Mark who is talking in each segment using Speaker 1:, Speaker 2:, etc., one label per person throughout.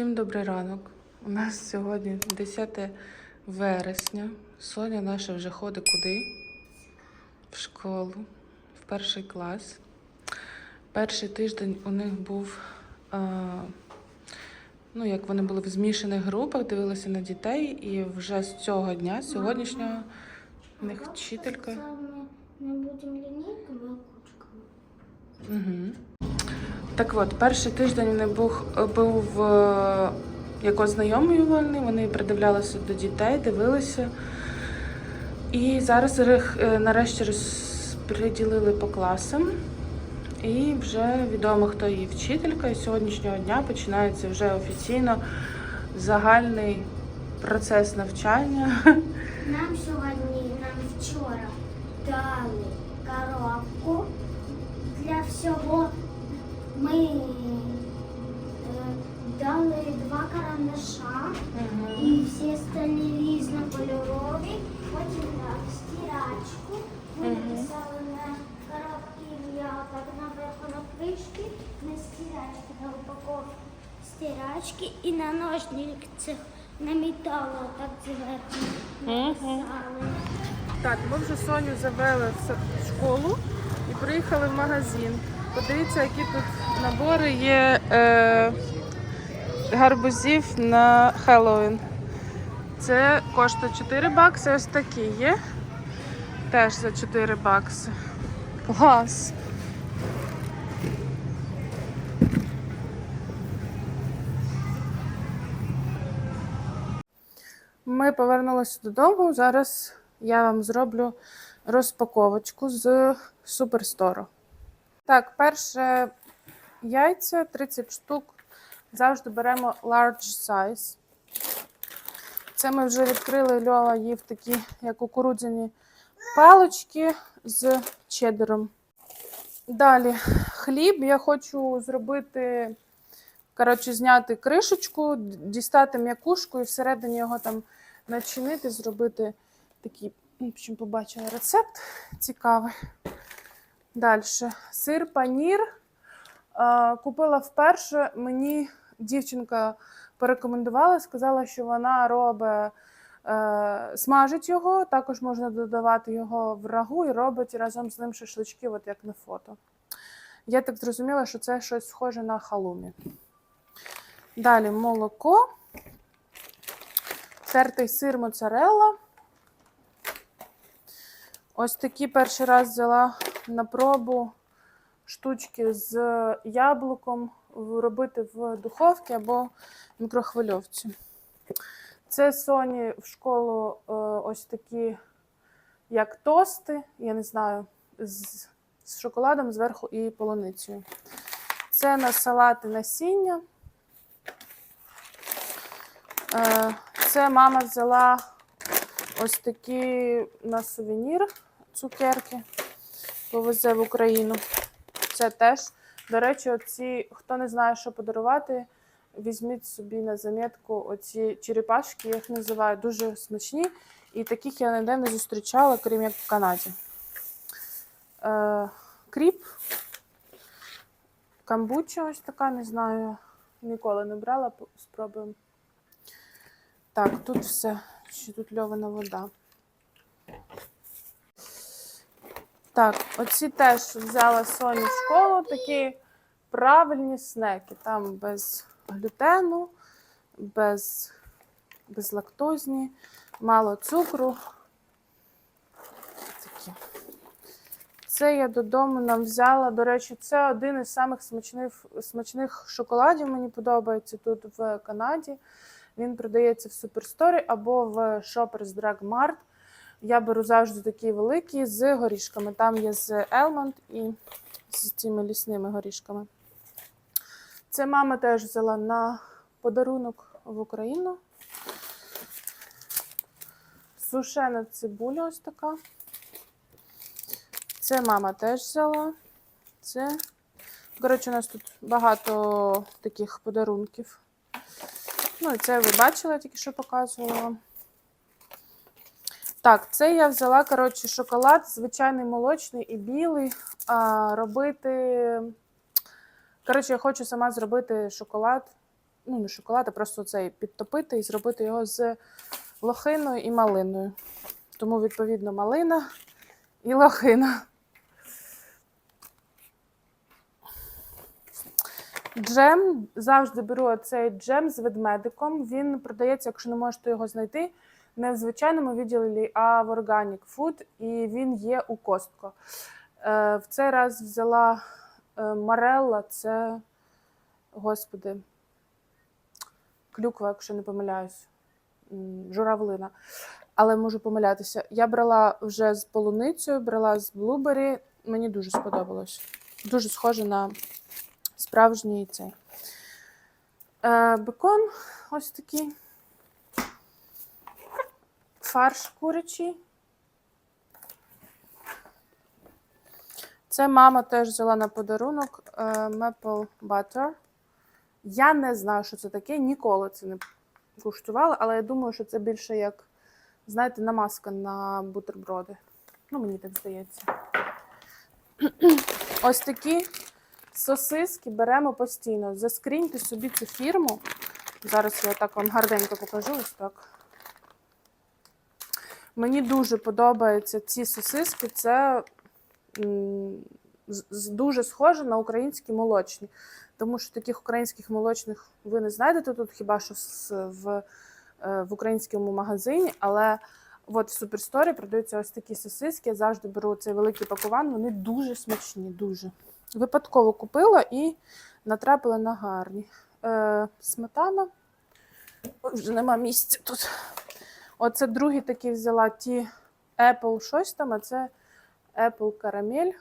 Speaker 1: Всім добрий ранок. У нас сьогодні 10 вересня. Соня наша вже ходить куди? В школу, в перший клас. Перший тиждень у них був, а, ну, як вони були в змішаних групах, дивилися на дітей, і вже з цього дня, з сьогоднішнього, у них вчителька.
Speaker 2: Мы не будем линейками, а кучками.
Speaker 1: Угу. Так от, перший тиждень вони був, був е, як ознайомлювальний, вони придивлялися до дітей, дивилися. І зараз їх е, нарешті розподілили по класам. І вже відомо, хто її вчителька. І сьогоднішнього дня починається вже офіційно загальний процес навчання.
Speaker 2: Нам сьогодні, нам вчора дали коробку для всього. Ми е, дали два карандаша і всі остальні різнокольорові. Потім так, стирачку. Ми написали на коробці ім'я так наверху на кришки, на стирачки, на упаковці стирачки і на ножницях на металу так зверху написали.
Speaker 1: Так, ми вже Соню завели в школу і приїхали в магазин. Подивіться, які тут набори є е, гарбузів на Хеллоуін. Це коштує 4 бакси, ось такі є. Теж за 4 бакси. Клас! Ми повернулися додому. Зараз я вам зроблю розпаковочку з Суперстору. Так, перше яйця 30 штук. Завжди беремо large size. Це ми вже відкрили Льова їв такі, як кукурудзяні палочки з чеддером. Далі хліб. Я хочу зробити, коротше, зняти кришечку, дістати м'якушку і всередині його там начинити, зробити такий, в общем, побачила рецепт цікавий. Далі. Сир панір. Е, Купила вперше. Мені дівчинка порекомендувала, сказала, що вона робить, е, смажить його, також можна додавати його в рагу і робить разом з ним шашлички, от як на фото. Я так зрозуміла, що це щось схоже на халумі. Далі молоко, тертий сир моцарелла. Ось такі перший раз взяла на пробу штучки з яблуком робити в духовці або в мікрохвильовці. Це Соні в школу е, ось такі, як тости, я не знаю, з, з шоколадом зверху і полуницею. Це на салати насіння. Е, Це мама взяла ось такі на сувенір цукерки. Повезе в Україну. Це теж. До речі, оці, хто не знає, що подарувати, візьміть собі на замітку оці черепашки, я їх називаю, дуже смачні. І таких я ніде не зустрічала, крім як в Канаді. Е, кріп. Камбуча ось така, не знаю. Ніколи не брала, спробуємо. Так, тут все. Ще тут льована вода. Так, оці теж взяла Соні в школу, такі правильні снеки. Там без глютену, без, безлактозні, мало цукру. Такі. Це я додому нам взяла. До речі, це один із самих смачних, смачних шоколадів. Мені подобається тут в Канаді. Він продається в Суперсторі або в Shoppers Drug Mart. Я беру завжди такі великі з горішками. Там є з Elmont і з цими лісними горішками. Це мама теж взяла на подарунок в Україну. Сушена цибуля ось така. Це мама теж взяла. Це. Коротше, у нас тут багато таких подарунків. Ну, і це ви бачили, тільки що показувала. Так, це я взяла, коротше, шоколад, звичайний молочний і білий. А, робити. Коротше, я хочу сама зробити шоколад ну не шоколад, а просто цей підтопити і зробити його з лохиною і малиною. Тому, відповідно, малина і лохина. Джем завжди беру цей джем з ведмедиком. Він продається, якщо не можете його знайти, не в звичайному відділі, а в Organic Food, і він є у Костко. Е, в цей раз взяла е, Марелла, це, господи, клюква, якщо не помиляюсь, журавлина. Але можу помилятися. Я брала вже з полуницею, брала з блубері. Мені дуже сподобалось. Дуже схоже на справжній цей. Е, бекон ось такий. Фарш курячий. Це мама теж взяла на подарунок е, Maple Butter. Я не знаю, що це таке, ніколи це не куштувала, але я думаю, що це більше як, знаєте, намазка на бутерброди. Ну, мені так здається. Ось такі сосиски беремо постійно. Заскріньте собі цю фірму. Зараз я так вам гарненько покажу. Ось так. Мені дуже подобаються ці сосиски. Це дуже схоже на українські молочні. Тому що таких українських молочних ви не знайдете тут хіба що в, е, в українському магазині. Але от в Суперсторі продаються ось такі сосиски. Я завжди беру цей великий пакуван. Вони дуже смачні, дуже. Випадково купила і натрапила на гарні. Е, сметана. Вже нема місця тут. Оце другий такий взяла ті Apple щось там, а це Apple карамель.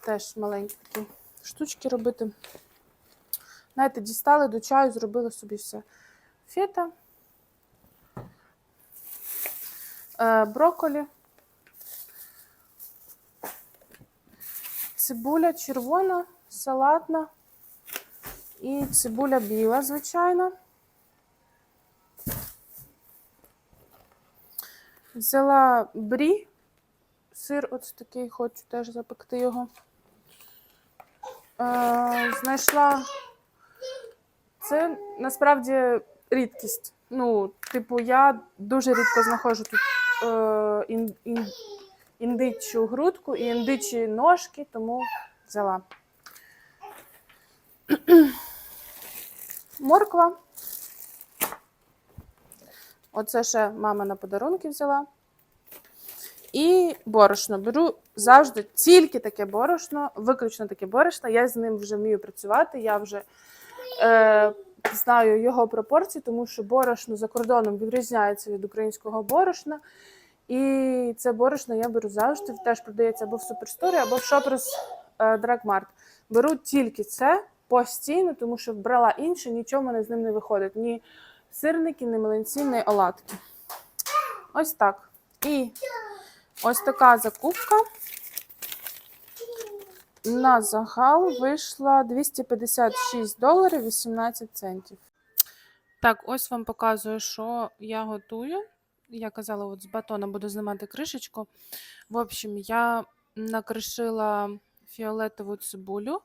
Speaker 1: Теж маленькі такі штучки робити. Знаєте, дістали до чаю, зробили собі все. Фета. Е, брокколі. Цибуля червона, салатна і цибуля біла, звичайно. Взяла брі, сир ось такий, хочу теж запекти його. Е, знайшла. Це насправді рідкість. Ну, типу, я дуже рідко знаходжу тут е, ін, ін, індичу грудку і індичі ножки, тому взяла. Морква. Оце ще мама на подарунки взяла. І борошно. Беру завжди тільки таке борошно, виключно таке борошно. Я з ним вже вмію працювати. Я вже е, знаю його пропорції, тому що борошно за кордоном відрізняється від українського борошна. І це борошно я беру завжди. Теж продається або в Суперсторі, або в е, Drug Беру тільки це постійно, тому що брала інше, нічого мене з ним не виходить. Сирники, ні млинці, ні оладки. Ось так. І ось така закупка. На загал вийшла 256 доларів 18 центів. Так, ось вам показую, що я готую. Я казала, от з батона буду знімати кришечку. В общем, я накришила фіолетову цибулю,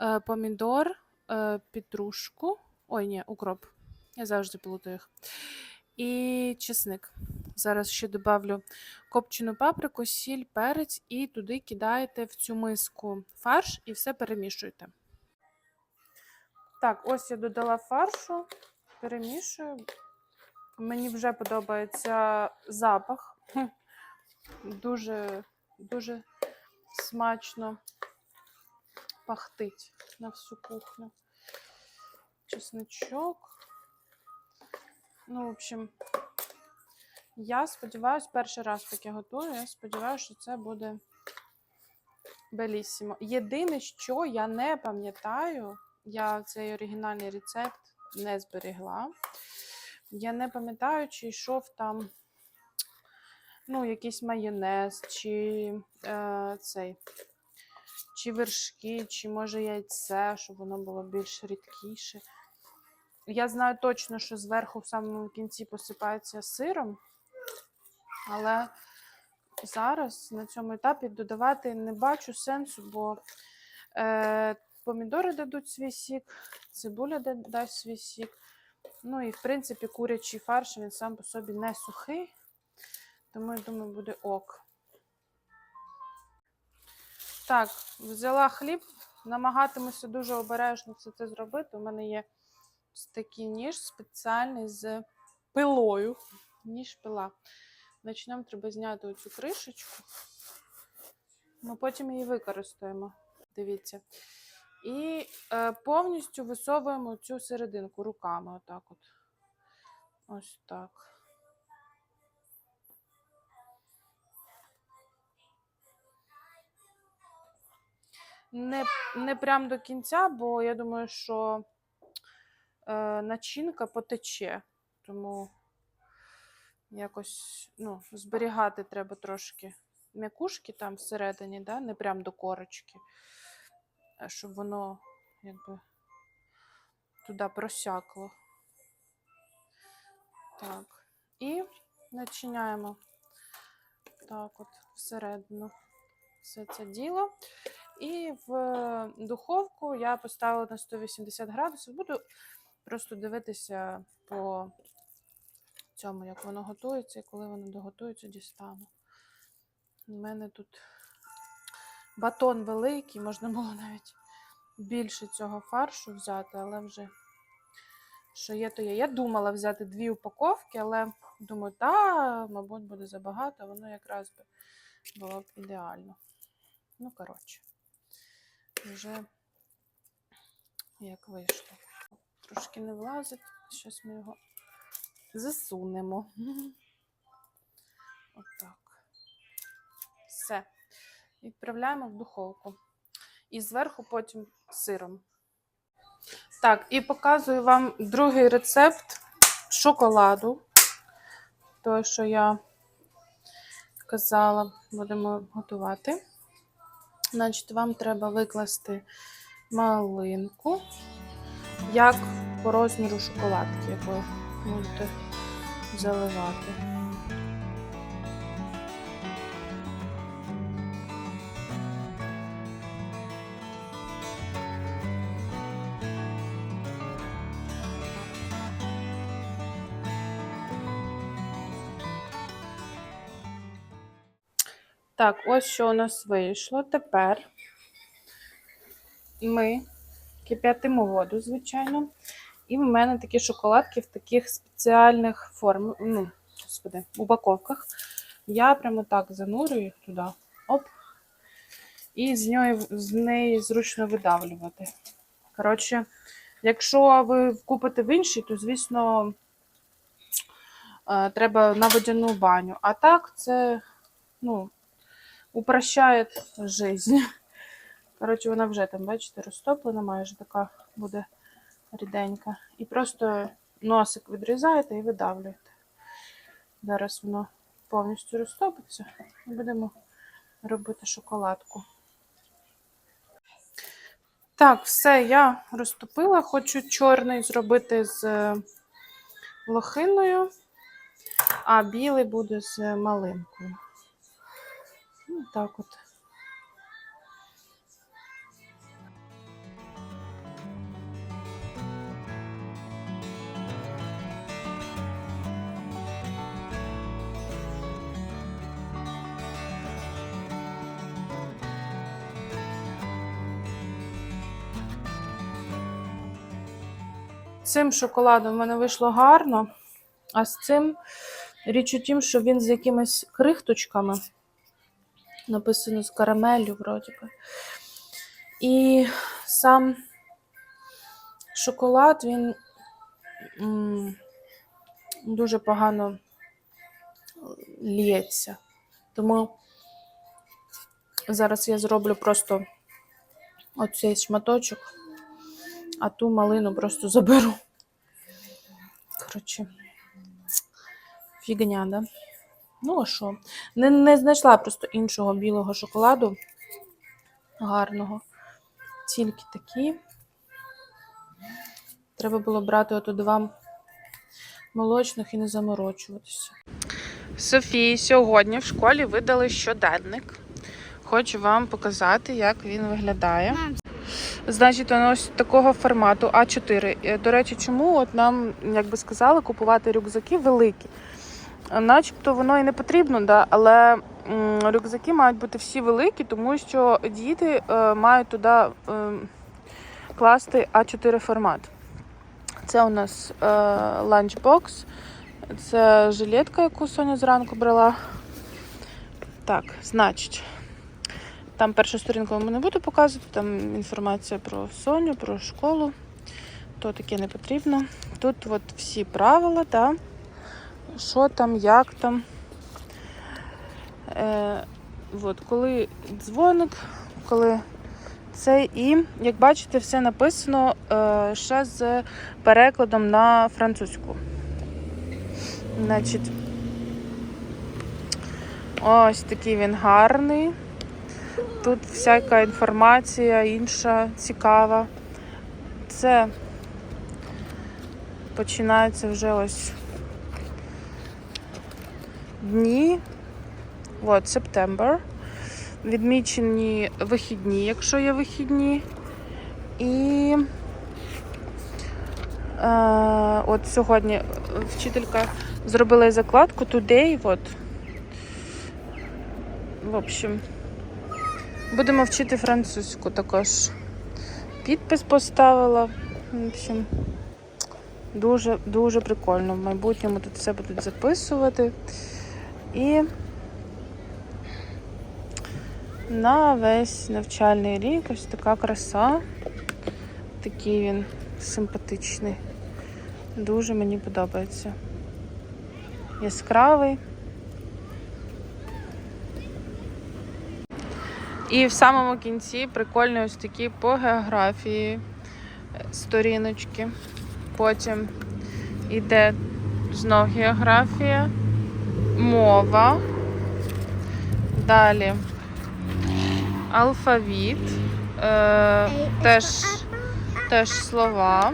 Speaker 1: е, помідор, е, петрушку. Ой, ні, укроп. Я завжди плутаю їх. І чесник. Зараз ще добавлю копчену паприку, сіль, перець, і туди кидаєте в цю миску фарш і все перемішуєте. Так, ось я додала фаршу, перемішую. Мені вже подобається запах. Дуже, дуже смачно пахтить на всю кухню. Чесночок. Ну, в общем, я сподіваюся, перший раз таке готую. Я сподіваюся, що це буде белісімо. Єдине, що я не пам'ятаю, я цей оригінальний рецепт не зберегла. Я не пам'ятаю, чи йшов там ну, якийсь майонез, чи е, цей, чи вершки, чи може яйце, щоб воно було більш рідкіше. Я знаю точно, що зверху в самому кінці посипається сиром, але зараз на цьому етапі додавати не бачу сенсу, бо е, помідори дадуть свій сік, цибуля дасть свій сік. Ну і, в принципі, курячий фарш він сам по собі не сухий, тому я думаю, буде ок. Так, взяла хліб, намагатимуся дуже обережно все це зробити. У мене є такий ніж спеціальний з пилою. Ніж пила. Значить, треба зняти оцю кришечку. Ми потім її використаємо. Дивіться. І е, повністю висовуємо цю серединку руками. Отак от. Ось так. Не, не прям до кінця, бо я думаю, що начинка потече. Тому якось ну, зберігати треба трошки м'якушки там всередині, да? не прям до корочки, щоб воно якби туди просякло. Так. І начиняємо так от всередину все це діло. І в духовку я поставила на 180 градусів. Буду просто дивитися по цьому, як воно готується, і коли воно доготується, дістану. У мене тут батон великий, можна було навіть більше цього фаршу взяти, але вже що є, то є. Я думала взяти дві упаковки, але думаю, та, мабуть, буде забагато, воно якраз би було б ідеально. Ну, коротше, вже як вийшло. Трошки не влазить, зараз ми його засунемо. Отак. Все. Відправляємо в духовку. І зверху потім сиром. Так, і показую вам другий рецепт шоколаду. Той, що я казала, будемо готувати. Значить, вам треба викласти малинку, як по розміру шоколадки, яку будете заливати. Так, ось що у нас вийшло. Тепер ми кип'ятимо воду, звичайно. І в мене такі шоколадки в таких спеціальних форм, ну, господи, упаковках. Я прямо так занурюю їх туди. Оп. І з неї, з неї зручно видавлювати. Коротше, якщо ви купите в іншій, то, звісно, е, треба на водяну баню. А так, це, ну, упрощає жизнь. Коротше, вона вже там, бачите, розтоплена, майже така буде ріденька. І просто носик відрізаєте і видавлюєте. Зараз воно повністю розтопиться і будемо робити шоколадку. Так, все, я розтопила. Хочу чорний зробити з е, лохиною, а білий буде з малинкою. Ну, так от. Цим шоколадом в мене вийшло гарно, а з цим річ у тім, що він з якимись крихточками. Написано з карамеллю, вроді би. І сам шоколад, він м, дуже погано лється. Тому зараз я зроблю просто оцей шматочок, а ту малину просто заберу. Коротше, фігня, да? Ну, а що? Не, не знайшла просто іншого білого шоколаду гарного. Тільки такі. Треба було брати ото два молочних і не заморочуватися. Софії сьогодні в школі видали щоденник. Хочу вам показати, як він виглядає.
Speaker 2: Мам,
Speaker 1: Значить, воно ось такого формату А4. Е, До речі, чому от нам, як би сказали, купувати рюкзаки великі? Е, Начебто воно і не потрібно, да, але рюкзаки мають бути всі великі, тому що діти е, мають туди класти А4 формат. Це у нас ланчбокс, це жилетка, яку Соня зранку брала. Так, значить. Там першу сторінку вам не буду показувати, там інформація про Соню, про школу. То таке не потрібно. Тут от всі правила, та, що там, як там. Е, от, коли дзвоник, коли це і, як бачите, все написано е, ще з перекладом на французьку. Значить, ось такий він гарний. Тут всяка інформація інша цікава. Це починаються вже ось дні. От, Септембр. Відмічені вихідні, якщо є вихідні. І е, от сьогодні вчителька зробила закладку Today. От. В общем. Будемо вчити французьку також. Підпис поставила. В общем, дуже, дуже прикольно. В майбутньому тут все будуть записувати. І на весь навчальний рік ось така краса. Такий він симпатичний. Дуже мені подобається. Яскравий. І в самому кінці прикольні ось такі по географії е, сторіночки. Потім йде знов географія, мова. Далі алфавіт, е, теж, теж слова.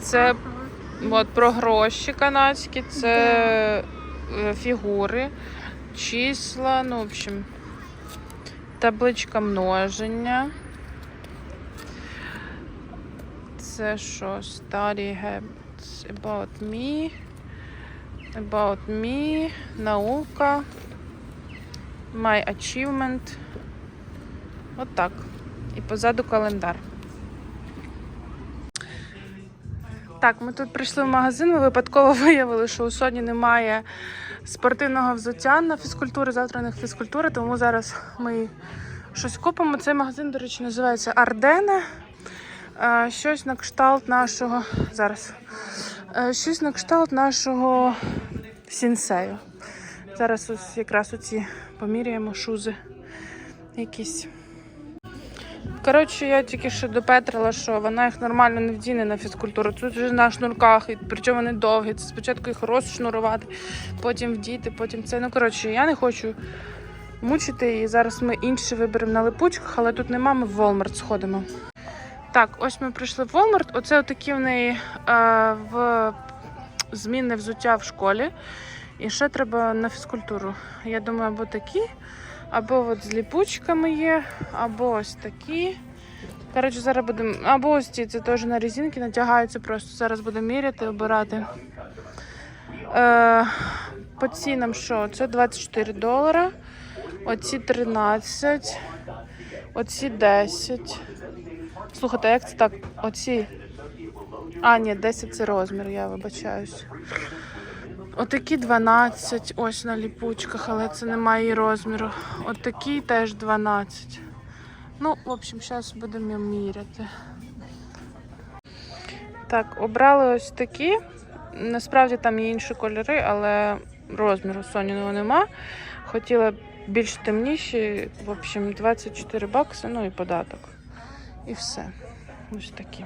Speaker 1: Це от, про гроші канадські, це е, фігури, числа, ну, в общем, табличка множення. Це що? Study habits about me. About me. Наука. My achievement. От так. І позаду календар. Так, ми тут прийшли в магазин. Ми випадково виявили, що у Соні немає спортивного взуття на фізкультури. Завтра у них фізкультура, тому зараз ми щось купимо. Цей магазин, до речі, називається Ардене. Щось на кшталт нашого. Зараз. Е, Щось на кшталт нашого сінсею. Зараз ось якраз оці поміряємо шузи якісь. Коротше, я тільки що допетрила, що вона їх нормально не вдіне на фізкультуру. Тут вже на шнурках, і причому вони довгі. Це спочатку їх розшнурувати, потім вдіти, потім це. Ну, коротше, я не хочу мучити її. Зараз ми інші виберемо на липучках, але тут нема, ми в Walmart сходимо. Так, ось ми прийшли в Walmart. Оце такі в неї е, в змінне взуття в школі. І ще треба на фізкультуру. Я думаю, або такі, або от з ліпучками є, або ось такі. Коротше, зараз будемо. Або ось ці, це теж на резинки натягаються просто. Зараз будемо міряти, обирати. Е, по цінам що? Це 24 долара. Оці 13. Оці 10. Слухайте, як це так? Оці. А, ні, 10 це розмір, я вибачаюсь. Отакі 12, ось на ліпучках, але це немає її розміру. Отакі теж 12. Ну, в общем, зараз будемо міряти. Так, обрали ось такі. Насправді там є інші кольори, але розміру Соніного нема. Хотіла більш темніші, в общем, 24 бакси, ну і податок. І все. Ось такі.